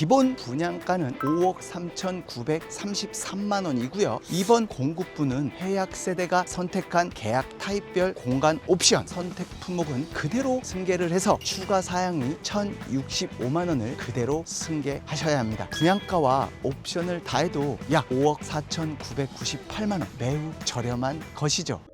기본 분양가는 5억 3,933만 원이고요. 이번 공급부는 해약 세대가 선택한 계약 타입별 공간 옵션 선택 품목은 그대로 승계를 해서 추가 사양이 1,065만 원을 그대로 승계하셔야 합니다. 분양가와 옵션을 다해도 약 5억 4,998만 원 매우 저렴한 것이죠.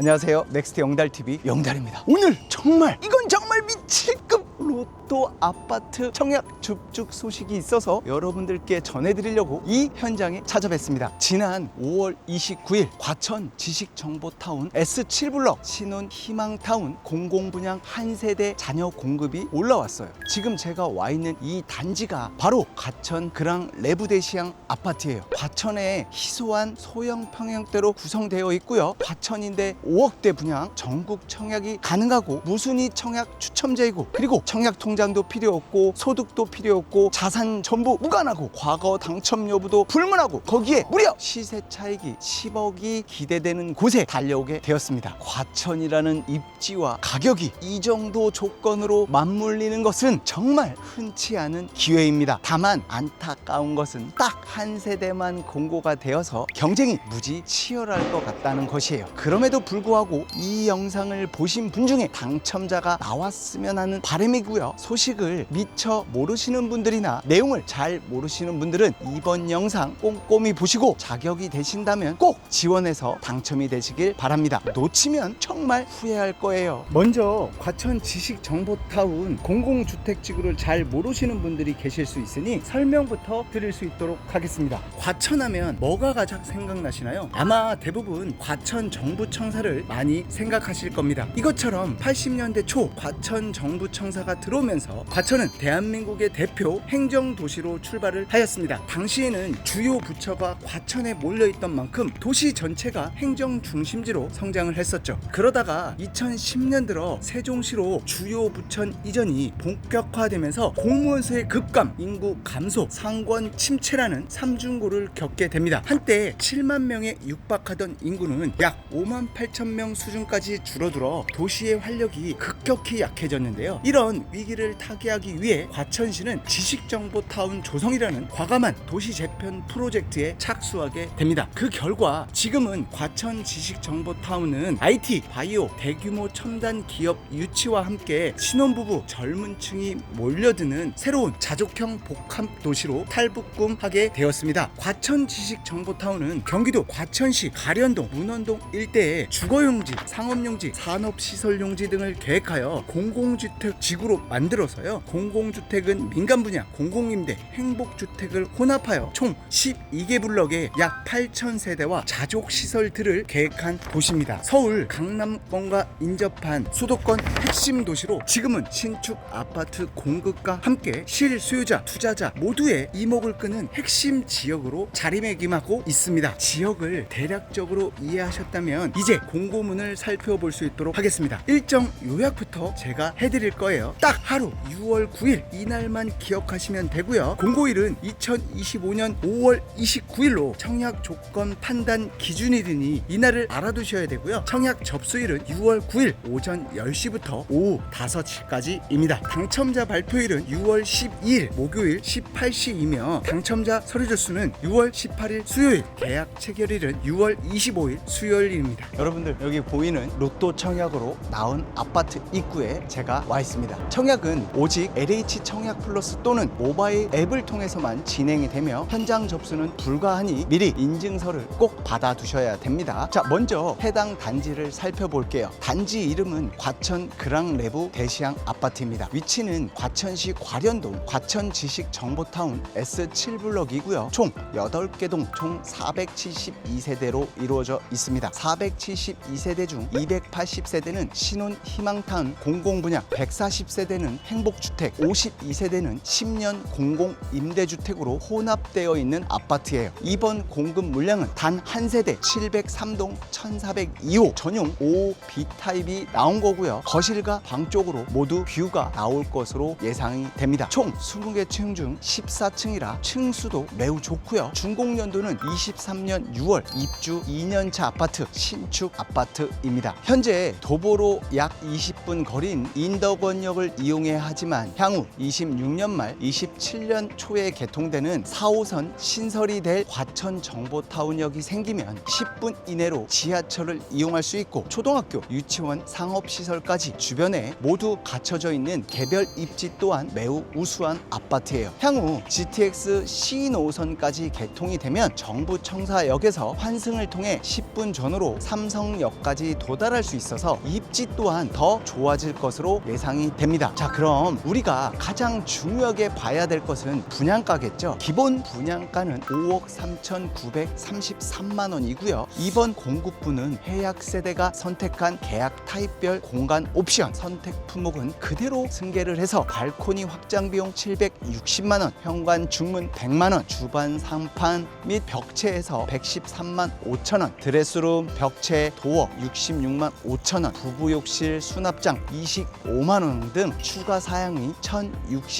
안녕하세요. 넥스트 영달TV 영달입니다. 오늘 정말 이건 정말 미칠급 로또 아파트 청약 줍줍 소식이 있어서 여러분들께 전해드리려고 이 현장에 찾아뵀습니다. 지난 5월 29일 과천 지식정보타운 S7블럭 신혼 희망타운 공공분양 한 세대 자녀 공급이 올라왔어요. 지금 제가 와 있는 이 단지가 바로 과천 그랑 레부대시양 아파트예요. 과천의 희소한 소형 평형대로 구성되어 있고요. 과천인데 5억대 분양 전국 청약이 가능하고 무순위 청약 추첨제이고 그리고 청약 통장도 필요 없고 소득도 필요 없고 자산 전부 무관하고 과거 당첨 여부도 불문하고 거기에 무려 시세 차익이 10억이 기대되는 곳에 달려오게 되었습니다. 과천이라는 입지와 가격이 이 정도 조건으로 맞물리는 것은 정말 흔치 않은 기회입니다. 다만 안타까운 것은 딱 한 세대만 공고가 되어서 경쟁이 무지 치열할 것 같다는 것이에요. 그럼에도 불구하고 이 영상을 보신 분 중에 당첨자가 나왔으면 하는 바람이고요. 소식을 미처 모르시 는 분들이나 내용을 잘 모르시는 분들은 이번 영상 꼼꼼히 보시고 자격이 되신다면 꼭 지원해서 당첨이 되시길 바랍니다. 놓치면 정말 후회할 거예요. 먼저 과천 지식정보타운 공공주택지구를 잘 모르시는 분들이 계실 수 있으니 설명부터 드릴 수 있도록 하겠습니다. 과천하면 뭐가 가장 생각나시나요? 아마 대부분 과천 정부청사를 많이 생각하실 겁니다. 이것처럼 80년대 초 과천 정부청사가 들어오면서 과천은 대한민국의 대표 행정도시로 출발을 하였습니다. 당시에는 주요 부처가 과천에 몰려있던 만큼 도시 전체가 행정 중심지로 성장을 했었죠. 그러다가 2010년 들어 세종시로 주요 부천 이전이 본격화되면서 공무원 수의 급감, 인구 감소, 상권 침체라는 삼중고를 겪게 됩니다. 한때 7만 명에 육박하던 인구는 약 5만 8천 명 수준까지 줄어들어 도시의 활력이 급격히 약해졌는데요. 이런 위기를 타개하기 위해 과천시 는 지식정보타운 조성이라는 과감한 도시 재편 프로젝트에 착수하게 됩니다. 그 결과 지금은 과천 지식정보타운은 IT, 바이오, 대규모 첨단 기업 유치와 함께 신혼부부, 젊은 층이 몰려드는 새로운 자족형 복합 도시로 탈북꿈하게 되었습니다. 과천 지식정보타운은 경기도 과천시 가련동, 문원동 일대에 주거용지, 상업용지, 산업시설용지 등을 계획하여 공공주택 지구로 만들어서요. 공공주택은 민간 분야, 공공임대, 행복주택을 혼합하여 총 12개 블럭에 약 8천 세대와 자족시설들을 계획한 도시입니다. 서울, 강남권과 인접한 수도권 핵심 도시로 지금은 신축 아파트 공급과 함께 실수요자, 투자자 모두의 이목을 끄는 핵심 지역으로 자리매김하고 있습니다. 지역을 대략적으로 이해하셨다면 이제 공고문을 살펴볼 수 있도록 하겠습니다. 일정 요약부터 제가 해드릴 거예요. 딱 하루 6월 9일 이날만 기억하시면 되고요. 공고일은 2025년 5월 29일로 청약 조건 판단 기준일이니 이날을 알아두셔야 되고요. 청약 접수일은 6월 9일 오전 10시부터 오후 5시까지입니다. 당첨자 발표일은 6월 12일 목요일 18시이며 당첨자 서류 접수는 6월 18일 수요일 계약 체결일은 6월 25일 수요일입니다. 여러분들 여기 보이는 로또 청약으로 나온 아파트 입구에 제가 와 있습니다. 청약은 오직 LH 청약 플러스 또는 모바일 앱을 통해서만 진행이 되며 현장 접수는 불가하니 미리 인증서를 꼭 받아 두셔야 됩니다. 자, 먼저 해당 단지를 살펴볼게요. 단지 이름은 과천 그랑레부 대시양 아파트입니다. 위치는 과천시 과련동 과천 지식 정보타운 S7블럭이고요. 총 8개 동 총 472세대로 이루어져 있습니다. 472세대 중 280세대는 신혼 희망타운 공공분양, 140세대는 51세대는 행복주택, 52세대 는 10년 공공 임대주택으로 혼합되어 있는 아파트예요. 이번 공급 물량은 단 한 세대 703동 1402호 전용 5B 타입이 나온 거고요. 거실과 방 쪽으로 모두 뷰가 나올 것으로 예상이 됩니다. 총 20개 층 중 14층이라 층수도 매우 좋고요. 준공 연도는 23년 6월 입주 2년차 아파트 신축 아파트입니다. 현재 도보로 약 20분 거리인 인덕원역을 이용해야 하지만 향후 26년 말 27년 초에 개통되는 4호선 신설이 될 과천 정보타운역이 생기면 10분 이내로 지하철을 이용할 수 있고 초등학교, 유치원, 상업시설까지 주변에 모두 갖춰져 있는 개별 입지 또한 매우 우수한 아파트예요. 향후 GTX C 노선까지 개통이 되면 정부 청사역에서 환승을 통해 10분 전으로 삼성역까지 도달할 수 있어서 입지 또한 더 좋아질 것으로 예상이 됩니다. 자, 그럼 우리가 가장 중요하게 봐야 될 것은 분양가겠죠. 기본 분양가는 5억 3,933만 원이고요. 이번 공급부는 해약 세대가 선택한 계약 타입별 공간 옵션 선택 품목은 그대로 승계를 해서 발코니 확장 비용 760만 원, 현관 중문 100만 원, 주반 상판 및 벽체에서 113만 5천 원, 드레스룸, 벽체, 도어 66만 5천 원, 부부 욕실 수납장 25만 원 등 추가 사양이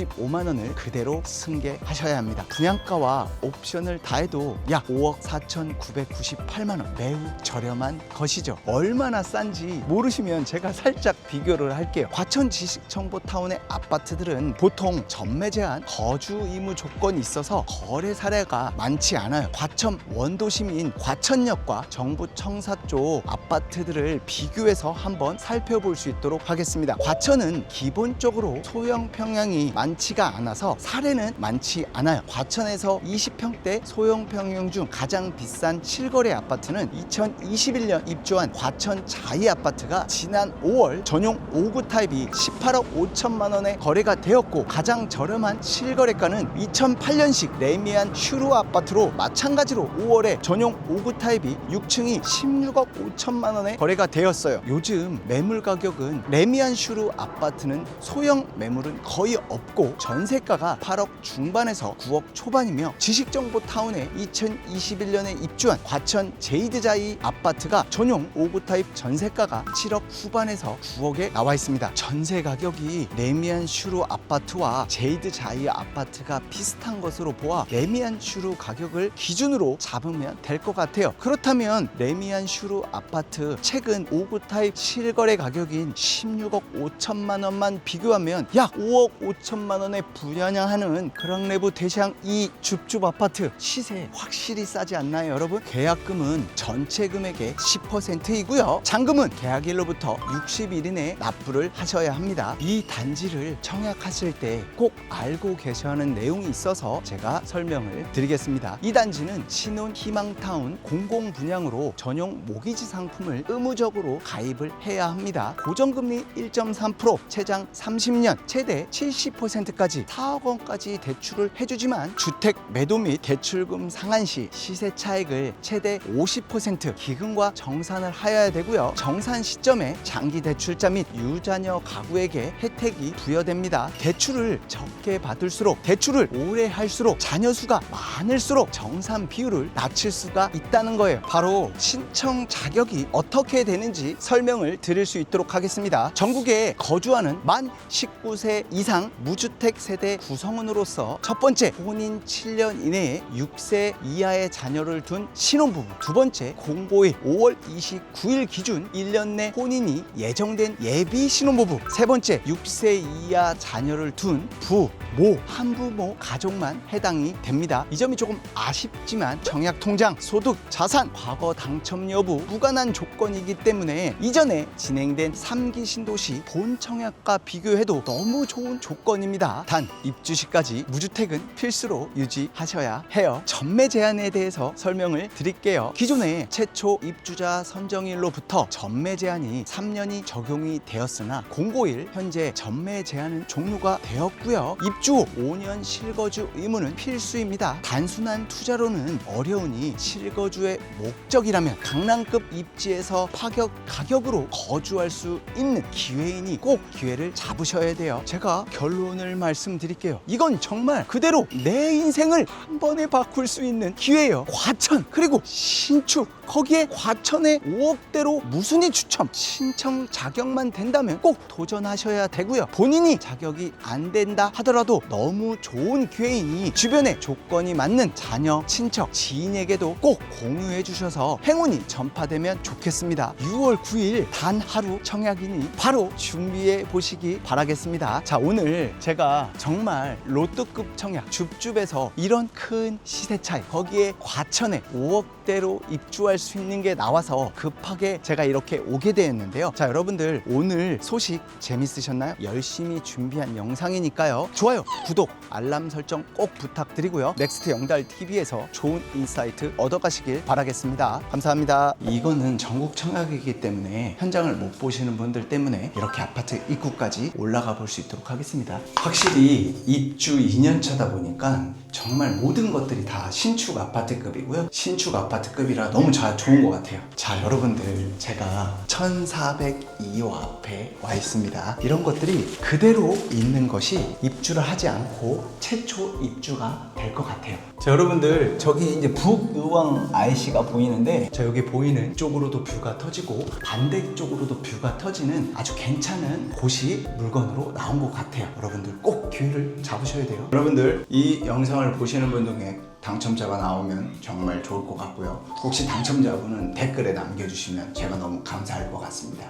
1,065만 원을 그대로 승계하셔야 합니다. 분양가와 옵션을 다해도 약 5억 4,998만 원 매우 저렴한 것이죠. 얼마나 싼지 모르시면 제가 살짝 비교를 할게요. 과천 지식정보타운의 아파트들은 보통 전매 제한, 거주 의무 조건이 있어서 거래 사례가 많지 않아요. 과천 원도심인 과천역과 정부 청사 쪽 아파트들을 비교해서 한번 살펴볼 수 있도록 하겠습니다. 과천은 기본적으로 소형 평양이 많 지가 않아서 사례는 많지 않아요. 과천에서 20평대 소형 평형 중 가장 비싼 실거래 아파트는 2021년 입주한 과천 자이 아파트가 지난 5월 전용 5구 타입이 18억 5천만 원에 거래가 되었고 가장 저렴한 실거래가는 2008년식 레미안 슈루 아파트로 마찬가지로 5월에 전용 5구 타입이 6층이 16억 5천만 원에 거래가 되었어요. 요즘 매물 가격은 레미안 슈루 아파트는 소형 매물은 거의 없고 전세가가 8억 중반에서 9억 초반이며 지식정보 타운에 2021년에 입주한 과천 제이드자이 아파트가 전용 5구 타입 전세가가 7억 후반에서 9억에 나와 있습니다. 전세 가격이 레미안 슈루 아파트와 제이드 자이 아파트가 비슷한 것으로 보아 레미안 슈루 가격을 기준으로 잡으면 될 것 같아요. 그렇다면 레미안 슈루 아파트 최근 5구 타입 실거래 가격인 16억 5천만 원만 비교하면 약 5억 5천만 원에 분양하는 그랑레브 대시양 이 줍줍 아파트 시세 확실히 싸지 않나요 여러분? 계약금은 전체 금액의 10%이고요. 잔금은 계약일로부터 60일 이내 납부를 하셔야 합니다. 이 단지를 청약하실 때 꼭 알고 계셔야 하는 내용이 있어서 제가 설명을 드리겠습니다. 이 단지는 신혼 희망타운 공공 분양으로 전용 모기지 상품을 의무적으로 가입을 해야 합니다. 고정금리 1.3% 최장 30년 최대 70% 까지 4억 원까지 대출을 해주지만 주택 매도 및 대출금 상한 시 시세 차익을 최대 50% 기금과 정산을 하여야 되고요. 정산 시점에 장기 대출자 및 유자녀 가구에게 혜택이 부여됩니다. 대출을 적게 받을수록 대출을 오래 할수록 자녀 수가 많을수록 정산 비율을 낮출 수가 있다는 거예요. 바로 신청 자격이 어떻게 되는지 설명을 드릴 수 있도록 하겠습니다. 전국에 거주하는 만 19세 이상 무주 택 세대 구성원으로서 첫 번째 혼인 7년 이내에 6세 이하의 자녀를 둔 신혼부부 두 번째 공고일 5월 29일 기준 1년 내 혼인이 예정된 예비 신혼부부 세 번째 6세 이하 자녀를 둔 부, 모, 한부모 가족만 해당이 됩니다. 이 점이 조금 아쉽지만 청약 통장, 소득, 자산, 과거 당첨 여부 무관한 조건이기 때문에 이전에 진행된 3기 신도시 본 청약과 비교해도 너무 좋은 조건입니다. 단 입주 시까지 무주택은 필수로 유지하셔야 해요. 전매 제한에 대해서 설명을 드릴게요. 기존에 최초 입주자 선정일로부터 전매 제한이 3년이 적용이 되었으나 공고일 현재 전매 제한은 종료가 되었고요. 입주 후 5년 실거주 의무는 필수입니다. 단순한 투자로는 어려우니 실거주의 목적이라면 강남급 입지에서 파격 가격으로 거주할 수 있는 기회이니 꼭 기회를 잡으셔야 돼요. 제가 결론을 말씀드릴게요. 이건 정말 그대로 내 인생을 한 번에 바꿀 수 있는 기회예요. 과천 그리고 신축 거기에 과천에 5억대로 무순위 추첨 신청 자격만 된다면 꼭 도전하셔야 되고요. 본인이 자격이 안 된다 하더라도 너무 좋은 기회이니 주변에 조건이 맞는 자녀, 친척, 지인에게도 꼭 공유해 주셔서 행운이 전파되면 좋겠습니다. 6월 9일 단 하루 청약이니 바로 준비해 보시기 바라겠습니다. 자, 오늘 제가 정말 로또급 청약 줍줍에서 이런 큰 시세 차이 거기에 과천에 5억대로 입주할 수 있는 게 나와서 급하게 제가 이렇게 오게 되었는데요. 자, 여러분들 오늘 소식 재밌으셨나요? 열심히 준비한 영상이니까요. 좋아요, 구독, 알람 설정 꼭 부탁드리고요. 넥스트 영달 TV에서 좋은 인사이트 얻어가시길 바라겠습니다. 감사합니다. 이거는 전국 청약이기 때문에 현장을 못 보시는 분들 때문에 이렇게 아파트 입구까지 올라가 볼 수 있도록 하겠습니다. 확실히 입주 2년 차다 보니까 정말 모든 것들이 다 신축 아파트급이고요. 신축 아파트급이라 너무 잘 좋은 것 같아요. 자, 여러분들 제가 1402호 앞에 와 있습니다. 이런 것들이 그대로 있는 것이 입주를 하지 않고 최초 입주가 될 것 같아요. 자, 여러분들 저기 이제 북의왕 IC가 보이는데 자 여기 보이는 쪽으로도 뷰가 터지고 반대쪽으로도 뷰가 터지는 아주 괜찮은 곳이 물건으로 나온 것 같아요. 여러분들 꼭 기회를 잡으셔야 돼요. 여러분들 이 영상을 보시는 분 중에 당첨자가 나오면 정말 좋을 것 같고요. 혹시 당첨자분은 댓글에 남겨주시면 제가 너무 감사할 것 같습니다.